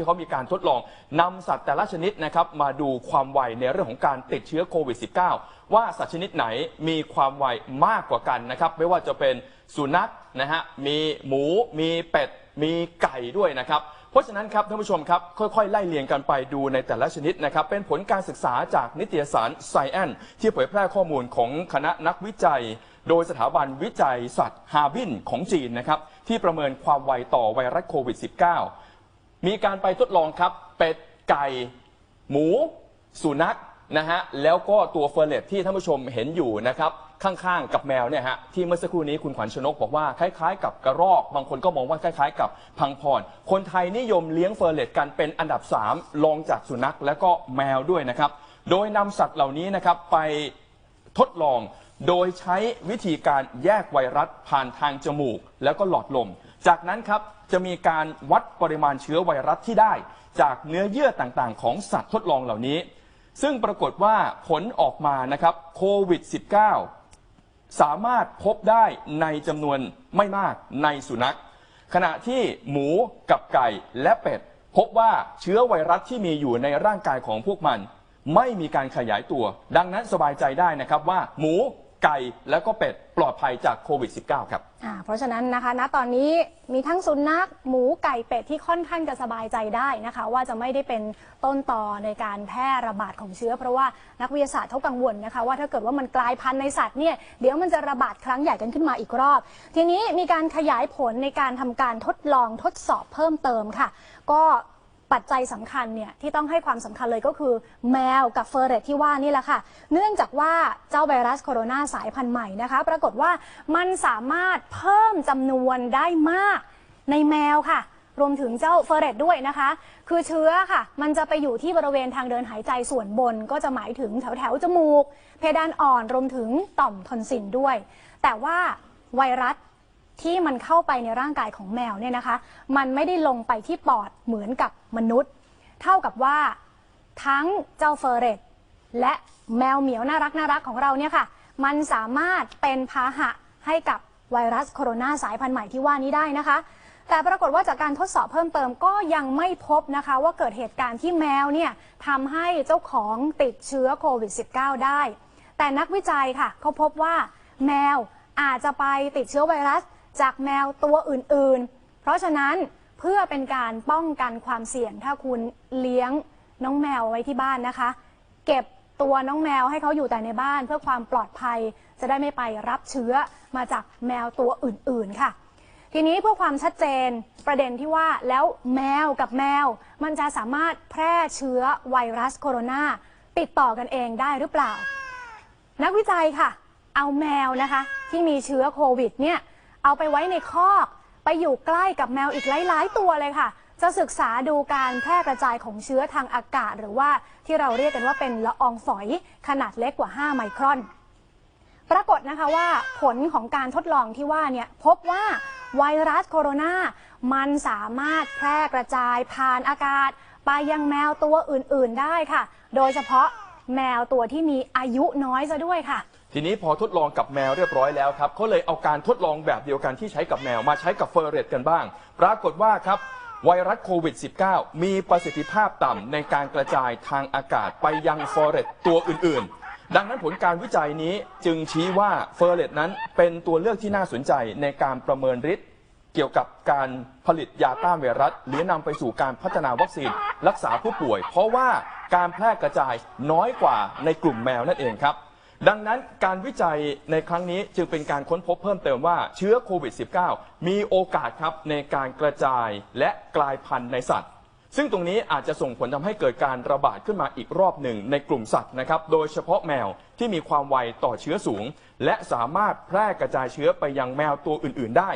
ที่เขามีการทดลองนำสัตว์แต่ละชนิดนะครับมาดูความไวในเรื่องของการติดเชื้อโควิด -19 ว่าสัตว์ชนิดไหนมีความไวมากกว่ากันนะครับไม่ว่าจะเป็นสุนัขนะฮะมีหมูมีเป็ด มีไก่ด้วยนะครับ เพราะฉะนั้นครับท่านผู้ชมครับค่อยๆ ไล่เลียงกันไปดูในแต่ละชนิดนะครับ เป็นผลการศึกษาจากนิตยสาร Science ที่เผยแพร่ข้อมูลของคณะนักวิจัย โดยสถาบันวิจัยสัตว์ฮาบินของจีนนะครับ ที่ประเมินความไวต่อไวรัสโควิด -19 มีการไปทดลองครับ เป็ดไก่ หมู สุนัขนะฮะแล้วก็ตัวเฟอร์เรตที่ท่านผู้ชมเห็นอยู่นะครับข้างๆ กับแมวเนี่ยฮะที่เมื่อสักครู่นี้คุณขวัญชนกบอกว่าคล้ายๆ กับกระรอก บางคนก็มองว่าคล้ายๆ กับพังพร คนไทยนิยมเลี้ยงเฟอร์เรตกันเป็นอันดับ 3 รองจากสุนัขและก็แมวด้วยนะครับ โดยนำสัตว์เหล่านี้นะครับไปทดลองโดยใช้วิธีการแยกไวรัสผ่านทางจมูก แล้วก็หลอดลม จากนั้นครับจะมีการวัดปริมาณเชื้อไวรัสที่ได้ จากเนื้อเยื่อต่างๆ ของสัตว์ทดลองเหล่านี้ ซึ่งปรากฏว่าผลออกมานะครับโควิด -19 สามารถพบได้ในจำนวนไม่มากในสุนัข ขณะที่หมูกับไก่และเป็ด พบว่าเชื้อไวรัสที่มีอยู่ในร่างกายของพวกมัน ไม่มีการขยายตัว ดังนั้นสบายใจได้นะครับว่าหมู ไก่และก็เป็ดปลอดภัยจากโควิด -19 ครับ อ่าเพราะฉะนั้นนะคะณตอนนี้มีทั้งสุนัขหมูไก่เป็ดที่ค่อนข้างจะสบายใจได้นะคะ ว่าจะไม่ได้เป็นต้นต่อในการแพร่ระบาดของเชื้อ เพราะว่านักวิทยาศาสตร์เขากังวลนะคะ ว่าถ้าเกิดว่ามันกลายพันธุ์ในสัตว์เนี่ยเดี๋ยวมันจะระบาดครั้งใหญ่กันขึ้นมาอีกรอบ ทีนี้มีการขยายผลในการทำการทดลองทดสอบเพิ่มเติมค่ะ ก็ ปัจจัยสำคัญเนี่ยที่ต้องให้ความสำคัญเลยก็คือ แมวกับเฟอร์เรตที่ว่านี่แหละค่ะ เนื่องจากว่าเจ้าไวรัสโคโรนาสายพันธุ์ใหม่นะคะ ปรากฏว่ามันสามารถเพิ่มจำนวนได้มากในแมวค่ะรวมถึงเจ้าเฟอร์เรตด้วยนะคะ คือเชื้อค่ะ มันจะไปอยู่ที่บริเวณทางเดินหายใจส่วนบน ก็จะหมายถึงแถวแถวจมูก เพดานอ่อน รวมถึงต่อมทอนซิลด้วย แต่ว่าไวรัส ที่มันเข้าไปในร่างกายของแมวเนี่ยนะคะ มันไม่ได้ลงไปที่ปอดเหมือนกับมนุษย์ เท่ากับว่าทั้งเจ้าเฟอร์เรตและแมวเหมียวน่ารักน่ารักของเราเนี่ยค่ะ มันสามารถเป็นพาหะให้กับไวรัสโคโรนาสายพันธุ์ใหม่ที่ว่านี้ได้นะคะ แต่ปรากฏว่าจากการทดสอบเพิ่มเติมก็ยังไม่พบนะคะ ว่าเกิดเหตุการณ์ที่แมวเนี่ยทำให้เจ้าของติดเชื้อโควิด -19 ได้ แต่นักวิจัยค่ะเขาพบว่าแมวอาจจะไปติดเชื้อไวรัส จากแมวตัวอื่นๆ เพราะฉะนั้นเพื่อเป็นการป้องกันความเสี่ยง ถ้าคุณเลี้ยงน้องแมวไว้ที่บ้านนะคะ เก็บตัวน้องแมวให้เขาอยู่แต่ในบ้านเพื่อความปลอดภัย จะได้ไม่ไปรับเชื้อมาจากแมวตัวอื่นๆ ค่ะ ทีนี้เพื่อความชัดเจนประเด็นที่ว่าแล้วแมวกับแมว มันจะสามารถแพร่เชื้อไวรัสโคโรนาติดต่อกันเองได้หรือเปล่า นักวิจัยค่ะ เอาแมวนะคะ ที่มีเชื้อโควิดเนี่ย เอาไปไว้ในคอก ไปอยู่ใกล้กับแมวอีกหลาย ๆ ตัวเลยค่ะ จะศึกษาดูการแพร่กระจายของเชื้อทางอากาศ หรือว่าที่เราเรียกกันว่าเป็นละอองฝอยขนาดเล็กกว่า 5 ไมครอน ปรากฏนะคะว่าผลของการทดลองที่ว่าเนี่ยพบว่าไวรัสโคโรนา มันสามารถแพร่กระจายผ่านอากาศ ไปยังแมวตัวอื่น ๆ ได้ค่ะ โดยเฉพาะแมวตัวที่มีอายุน้อยซะด้วยค่ะ ทีนี้พอทดลองกับแมวเรียบร้อยแล้วครับเขาเลยเอาการทดลองแบบเดียวกันที่ใช้กับแมวมาใช้กับเฟอร์เรตกันบ้าง ปรากฏว่าครับไวรัสโควิด -19 มีประสิทธิภาพต่ำในการกระจายทางอากาศไปยังเฟอร์เรตตัวอื่น ๆ ดังนั้นผลการวิจัยนี้จึงชี้ว่าเฟอร์เรตนั้นเป็นตัวเลือกที่น่าสนใจในการประเมินฤทธิ์เกี่ยวกับการผลิตยาต้านไวรัส หรือนำไปสู่การพัฒนาวัคซีนรักษาผู้ป่วย เพราะว่าการแพร่กระจายน้อยกว่าในกลุ่มแมวนั่นเองครับ ดังนั้นการวิจัยในครั้งนี้จึงเป็นการค้นพบเพิ่มเติมว่าเชื้อโควิด -19 มีโอกาสครับในการกระจายและกลายพันธุ์ในสัตว์ ซึ่งตรงนี้อาจจะส่งผลทำให้เกิดการระบาดขึ้นมาอีกรอบหนึ่งในกลุ่มสัตว์นะครับ โดยเฉพาะแมวที่มีความไวต่อเชื้อสูง และสามารถแพร่กระจายเชื้อไปยังแมวตัวอื่น ๆ ได้